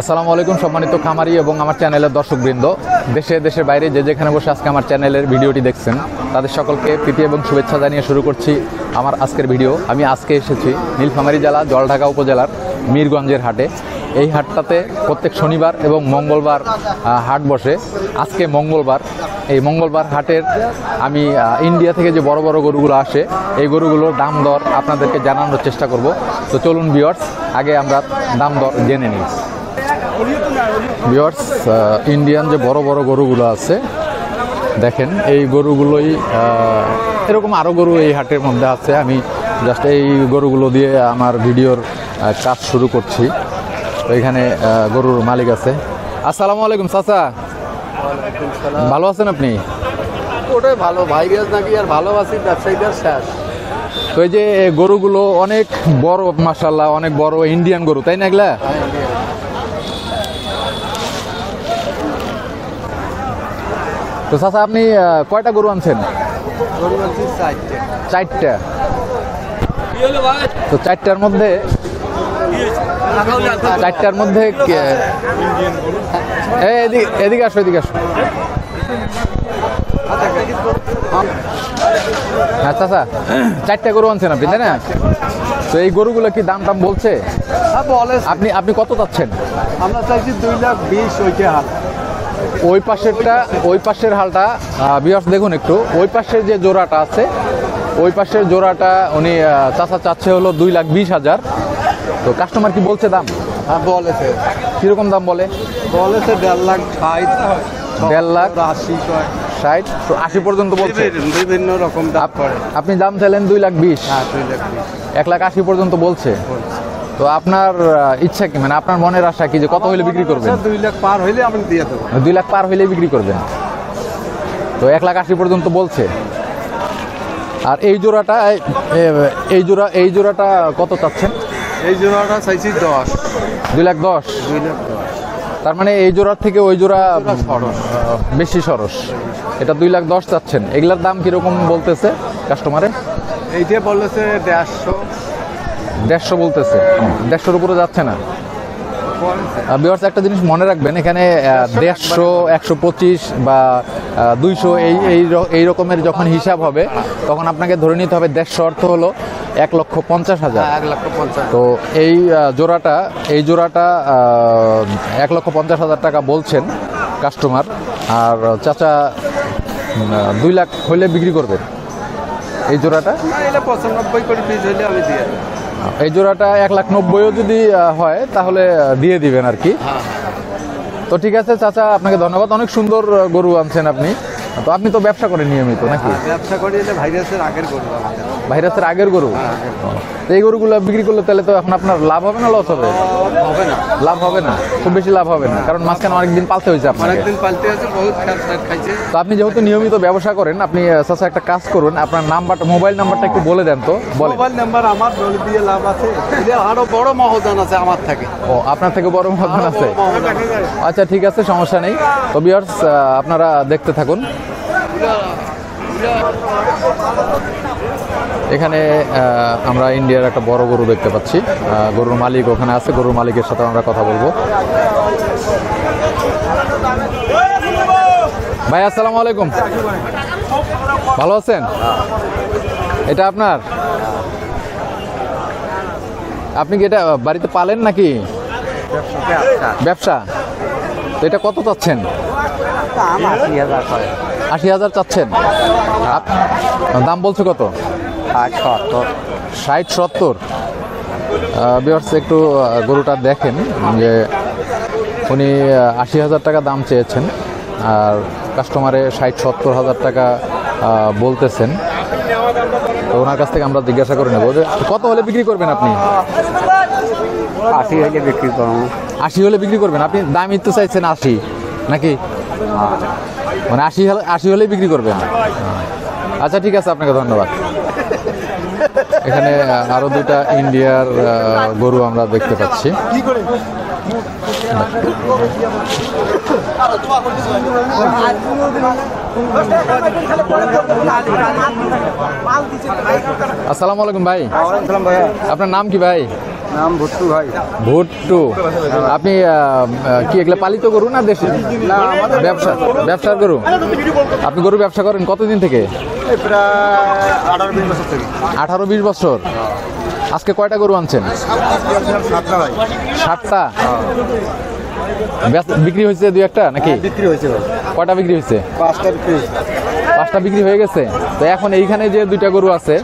আসসালামু আলাইকুম সম্মানিত খামারি এবং আমার চ্যানেলের দর্শকবৃন্দ। দেশে, দেশের বাইরে যে যেখানে বসে আজকে আমার চ্যানেলের ভিডিওটি দেখছেন, তাদের সকলকে প্রীতি এবং শুভেচ্ছা জানিয়ে শুরু করছি আমার আজকের ভিডিও। আমি আজকে এসেছি নীলফামারী জেলা, জলঢাকা উপজেলার মীরগঞ্জের হাটে। এই হাটটাতে প্রত্যেক শনিবার এবং মঙ্গলবার হাট বসে। আজকে মঙ্গলবার। এই মঙ্গলবার হাটের আমি ইন্ডিয়া থেকে যে বড় বড় গরুগুলো আসে, এই গরুগুলোর দাম দর আপনাদেরকে জানানোর চেষ্টা করব। তো চলুন বিয়ার্স আগে আমরা দাম দর জেনে নিই। বিয়ার্স ইন্ডিয়ান যে বড় বড় গরুগুলো আছে দেখেন এই গরুগুলোই এরকম আরও গরু এই হাটের মধ্যে আছে। আমি জাস্ট এই গরুগুলো দিয়ে আমার ভিডিওর কাজ শুরু করছি। তো এখানে গরুর মালিক আছে। আসসালামু আলাইকুম চাচা। ভালো আছেন আপনি? ওটাই ভালো ভাইরাস নাকি আর ভালোবাসি ব্যবসায়ীদের শেষ। তো এই যে গরুগুলো অনেক বড় মাসাল্লাহ অনেক বড় ইন্ডিয়ান গরু তাই না এগুলা? তো চাচা আপনি কয়টা গরু আনছেন? চারটে। তো চারটার মধ্যে চারটার মধ্যে এদিকে এদিকে আসো এদিকে আসো। হ্যাঁ চাচা চারটা গরু আনছেন আপনি তাই না? তো এই গরুগুলো কি দাম টাম বলছে? হ্যাঁ বলে আপনি আপনি কত চাচ্ছেন? আমরা চাইছি দুই লাখ বিশ ওইটা ওই পাশেরটা ওই পাশের হালটা বিয়ার্স দেখুন একটু ওই পাশের যে জোড়াটা আছে ওই পাশের জোড়াটা উনি চাচা চাচ্ছে হলো দুই লাখ বিশ হাজার। তো কাস্টমার কি বলছে দাম? হ্যাঁ বলেছে কীরকম দাম বলে? বলেছে দেড় লাখ ষাট দেড় লাখ আশি ষাট তো আশি পর্যন্ত বলছে। বিভিন্ন- রকম দাম পড়ে আপনি দাম চাইলেন দুই লাখ বিশ। হ্যাঁ দুই লাখ বিশ। এক লাখ আশি পর্যন্ত বলছে। তো আপনার ইচ্ছা কি? মানে আপনার মনের আশা কি যে কত হলে বিক্রি করবেন? দুই লাখ পার হইলে আমি দিয়ে দেবো। দুই লাখ পার হইলে বিক্রি করবেন। তো এক লাখ আশি পর্যন্ত বলছে। আর এই জোড়াটা এই- জোড়া এই জোড়াটা কত চাচ্ছেন? এই জোড়াটা চাইছি দশ। দুই লাখ দশ? দুই লাখ দশ। তার মানে এই জোড়ার থেকে ওই জোড়া জোড়া সরস। বেশি সরস। এটা দুই লাখ দশ চাচ্ছেন। এগুলার দাম কীরকম বলতেছে কাস্টমারে এইটা বলেছে দেড়শো। দেড়শো বলতেছে। দেড়শোর উপরে যাচ্ছে না। বিভার্স একটা জিনিস মনে রাখবেন এখানে দেড়শো একশো পঁচিশ বা দুইশো এই এই রকমের যখন হিসাব হবে তখন আপনাকে ধরে নিতে হবে দেড়শো অর্থ হলো এক লক্ষ পঞ্চাশ হাজার। এক লাখ পঞ্চাশ। তো এই জোড়াটা এই জোড়াটা এক লক্ষ পঞ্চাশ হাজার টাকা বলছেন কাস্টমার আর চাচা দুই লাখ হইলে বিক্রি করবেন। এই জোড়াটা? পঁচানব্বই করে পিস হইলে আমি দিয়ে এই জোড়াটা এক লাখ নব্বইও যদি হয় তাহলে দিয়ে দিবেন আর কি। তো ঠিক আছে চাচা আপনাকে ধন্যবাদ। অনেক সুন্দর গরু আনছেন আপনি। তো আপনি তো ব্যবসা করেন নিয়মিত নাকি? ব্যবসা করি এটা ভাইরাসের আগের গরু ভাইরাসের আগের গরু। তো এই গরুগুলো বিক্রি করলে তাহলে তো এখন আপনার লাভ হবে না লস হবে? হবে না। লাভ হবে না। খুব বেশি লাভ হবে না। কারণ মাঝখানে অনেকদিন পালতে হয়েছে আপনাকে। অনেকদিন পাল্টে আছে বহুত খাইছে। তো আপনি যেহেতু নিয়মিত ব্যবসা করেন আপনি চাচা একটা কাজ করুন। আপনার নাম্বারটা মোবাইল নাম্বারটা একটু বলে দেন তো। বলেন। মোবাইল নাম্বার আমার দিয়ে লাভ আছে। আরও বড় মহদান আছে আমার থেকে। ও আপনার থেকে বড় মতন আছে? বড় মহদান আছে। আচ্ছা ঠিক আছে সমস্যা নেই। তো বিয়ার্স আপনারা দেখতে থাকুন। এখানে আমরা ইন্ডিয়ার একটা বড় গরু দেখতে পাচ্ছি। গরুর মালিক ওখানে আছে গরুর মালিকের সাথে আমরা কথা বলব। ভাই আসসালামু আলাইকুম। ভালো আছেন? এটা আপনার? আপনি কি এটা বাড়িতে পালেন নাকি? ব্যবসা। তো এটা কত চাচ্ছেন? আশি হাজার চাচ্ছেন। দাম বলছে কত? ষাট সত্তর। বিয়ার্স একটু গরুটা দেখেন যে উনি আশি হাজার টাকা দাম চেয়েছেন আর কাস্টমারে ষাট সত্তর হাজার টাকা বলতেছেন। তো ওনার কাছ থেকে আমরা জিজ্ঞাসা করে নেব যে কত হলে বিক্রি করবেন আপনি? আশি হাজার বিক্রি করব। আশি হলে বিক্রি করবেন। আপনি দাম তো চাইছেন আশি নাকি? মানে আশি হলে আশি হলেই বিক্রি করবেন আচ্ছা ঠিক আছে আপনাকে ধন্যবাদ। এখানে আহ, আরও দুইটা ইন্ডিয়ার গরু আমরা দেখতে পাচ্ছি। আসসালামু আলাইকুম ভাই। আপনার নাম কি ভাই? নাম ভুট্টু ভাই। ভুট্টু। আপনি কি এগুলো পালিত গরু না দেশে? না ব্যবসা ব্যবসার গরু? আপনি গরু ব্যবসা করেন কতদিন থেকে? আঠারো বিশ বছর আজকে কয়টা গরু আনছেন? সাতটা বেচ- বিক্রি হয়েছে দুই একটা নাকি? বিক্রি হয়েছে কয়টা বিক্রি হয়েছে? পাঁচটা বিক্রি হয়েছে। পাঁচটা বিক্রি হয়ে গেছে। তো এখন এইখানে যে দুইটা গরু আছে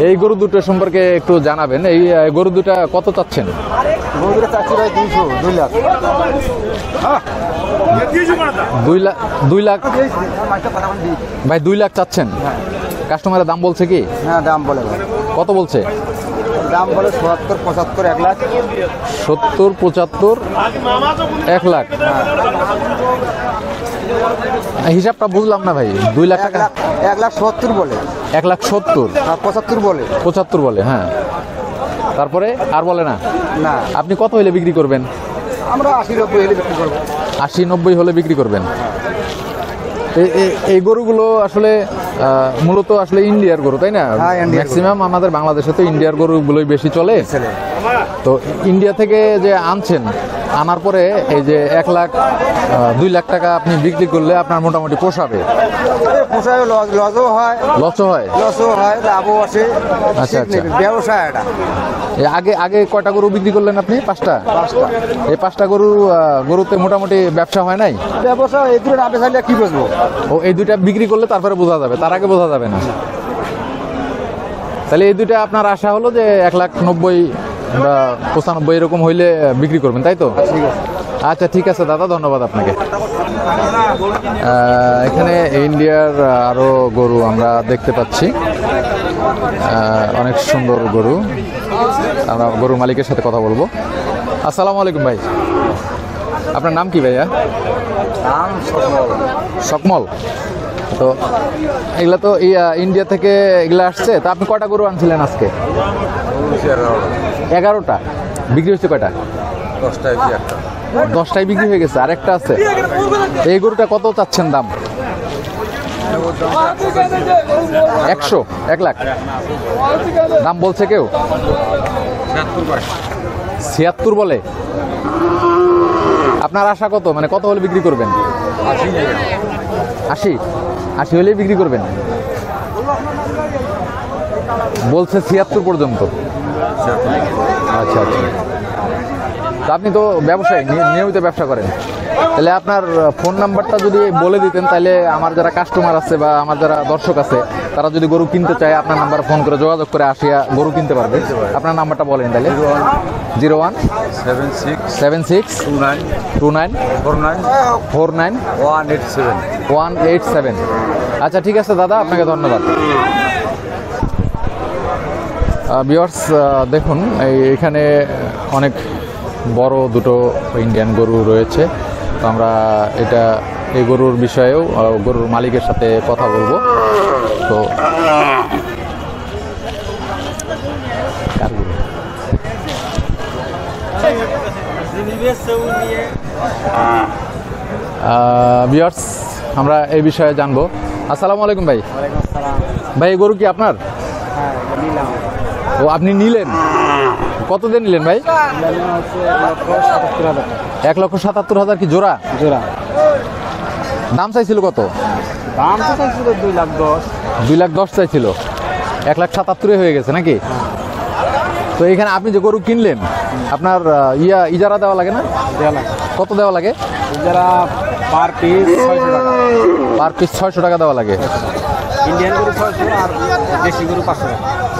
এই গরু দুটো সম্পর্কে একটু জানাবেন। এই গরু দুটা কত চাচ্ছেন? চাচ্ছি ভাই দুইশো দুই লাখ। দুই লাখ দুই লাখ? ভাই দুই লাখ চাচ্ছেন? কাস্টমারের দাম বলছে কি? হ্যাঁ দাম বলে কত বলছে? দাম বলে সত্তর পঁচাত্তর এক লাখ। সত্তর পঁচাত্তর এক লাখ। হিসাবটা বুঝলাম না ভাই দুই লাখ টাকা। এক লাখ সত্তর বলে। এক লাখ সত্তর? পঁচাত্তর বলে। পঁচাত্তর বলে হ্যাঁ। তারপরে আর বলে না? না। আপনি কত হলে বিক্রি করবেন? আমরা আশি নব্বই হলে বিক্রি করব। আশি নব্বই হলে বিক্রি করবেন। এই গরুগুলো আসলে মূলত আসলে ইন্ডিয়ার গরু তাই না। ম্যাক্সিমাম আমাদের বাংলাদেশে তো ইন্ডিয়ার গরুগুলোই বেশি চলে। তো ইন্ডিয়া থেকে যে আনছেন আনার পরে এই যে এক লাখ দুই লাখ টাকা আপনি বিক্রি করলে আপনার মোটামুটি পোষাবে। পোষায় লজ লজও হয়। লসও হয়? লসও হয় লাভও আসে আচ্ছা, আচ্ছা। এটা। আগে আগে কয়টা গরু বিক্রি করলেন আপনি? পাঁচটা? পাঁচটা। এই পাঁচটা গরু গরুতে মোটামুটি ব্যবসা হয় নাই? ব্যবসা এই না কি বুঝব? ও এই দুইটা বিক্রি করলে তারপরে বোঝা যাবে তার আগে বোঝা যাবে না। তাহলে এই দুইটা আপনার আশা হলো যে এক লাখ নব্বই বা পঁচানব্বই এরকম হইলে বিক্রি করবেন তাই তো? ঠিক আছে। আচ্ছা ঠিক আছে দাদা ধন্যবাদ আপনাকে। এখানে ইন্ডিয়ার আরও গরু আমরা দেখতে পাচ্ছি। অনেক সুন্দর গরু। আমরা গরুর মালিকের সাথে কথা বলব। আসসালামু আলাইকুম ভাই। আপনার নাম কি ভাইয়া? দাম সকল সকমল তো এগুলা তো ইন্ডিয়া থেকে এগুলা আসছে। তা আপনি কটা গরু আনছিলেন আজকে? এগারোটা। বিক্রি হচ্ছে কয়টা? দশটায় দশটায় বিক্রি হয়ে গেছে, আরেকটা আছে। এই গরুটা কত চাচ্ছেন দাম? একশো, এক লাখ। দাম বলছে কেউ? ছিয়াত্তর বলে। আপনার আশা কত? মানে কত হলে বিক্রি করবেন? আশি। আশি হলেই বিক্রি করবেন। বলছে ছিয়াত্তর পর্যন্ত। আচ্ছা আচ্ছা। তা আপনি তো ব্যবসায়ী নিয়মিত ব্যবসা করেন। তাহলে আপনার ফোন নাম্বারটা যদি বলে দিতেন তাহলে আমার যারা কাস্টমার আছে বা আমার যারা দর্শক আছে তারা যদি গরু কিনতে চায় আপনার নাম্বার ফোন করে যোগাযোগ করে আসিয়া গরু কিনতে পারবে। আপনার নাম্বারটা বলেন তাহলে। Zero one seven six seven six two nine two nine four nine four nine one eight seven. One eight seven. আচ্ছা ঠিক আছে দাদা আপনাকে ধন্যবাদ। বিয়ার্স দেখুন এই এখানে অনেক বড় দুটো ইন্ডিয়ান গরু রয়েছে। তো আমরা এটা এই গরুর বিষয়েও গরুর মালিকের সাথে কথা বলব। তো বিয়ার্স আমরা এই বিষয়ে জানব। আসসালামু আলাইকুম ভাই। ভাই, এই গরু কি আপনার? ও, আপনি নিলেন? কত দিয়ে নিলেন ভাই? এক লক্ষ সাতাত্তর হাজার কি জোড়া? জোড়া। দাম চাইছিল কত? দাম তো চাইছিল দুই লাখ দশ। দুই লাখ দশ চাইছিল। এক লাখ সাতাত্তরে হয়ে গেছে নাকি? তো এখানে আপনি যে গরু কিনলেন আপনার ইয়া ইজারা দেওয়া লাগে না? কত দেওয়া লাগে? ইজারা পার পিস ছয়শো টাকা। পার পিস ছয়শো টাকা দেওয়া লাগে। ইন্ডিয়ান গরু ছয়শো আর দেশি গরু পাঁচশো।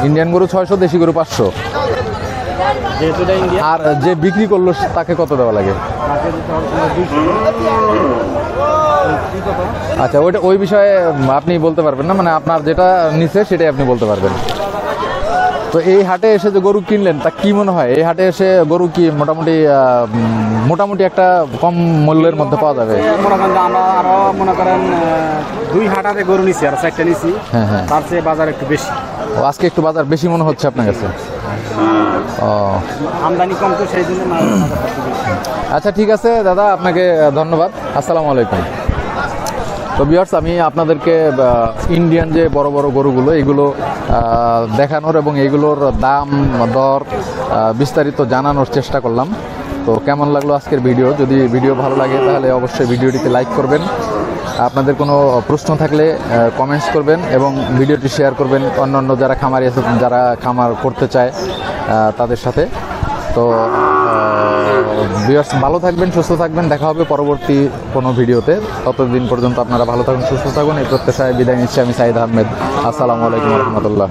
ইন্ডিয়ান গরু ছয়শো দেশি গরু পাঁচশো। আর যে বিক্রি করল তাকে কত দেওয়া লাগে? আচ্ছা ওইটা ওই বিষয়ে আপনি বলতে পারবেন না। মানে আপনার যেটা নিছে সেটাই আপনি বলতে পারবেন। তো এই হাটে এসে যে গরু কিনলেন তা কি মনে হয়? এই হাটে এসে গরু কি মোটামুটি মোটামুটি একটা কম মূল্যের মধ্যে পাওয়া যাবে? মনে করেন আমরা আরও মনে করেন দুই হাটারে গরু নিছি আর চারটা নিছি। হ্যাঁ হ্যাঁ। তার চেয়ে বাজার একটু বেশি। ও, আজকে একটু বাজার বেশি মনে হচ্ছে আপনার কাছে? আমদানি কম তো সেই জন্য। আচ্ছা ঠিক আছে দাদা আপনাকে ধন্যবাদ। আসসালামু আলাইকুম। তো বিয়ার্স আমি আপনাদেরকে ইন্ডিয়ান যে বড় বড় গরুগুলো এগুলো দেখানোর এবং এগুলোর দাম দর বিস্তারিত জানানোর চেষ্টা করলাম। তো কেমন লাগল আজকের ভিডিও যদি ভিডিও ভালো লাগে তাহলে অবশ্যই ভিডিওটিতে লাইক করবেন। আপনাদের কোনো প্রশ্ন থাকলে কমেন্টস করবেন এবং ভিডিওটি শেয়ার করবেন। অন্যান্য যারা খামারি আছে যারা খামার করতে চায় তাদের সাথে। তো ভালো থাকবেন, সুস্থ থাকবেন। দেখা হবে পরবর্তী কোনো ভিডিওতে। ততদিন পর্যন্ত আপনারা ভালো থাকুন, সুস্থ থাকুন। এই প্রত্যাশায় বিদায় নিচ্ছি আমি সাইদ আহমেদ। আসসালামু আলাইকুম রহমতুল্লাহ।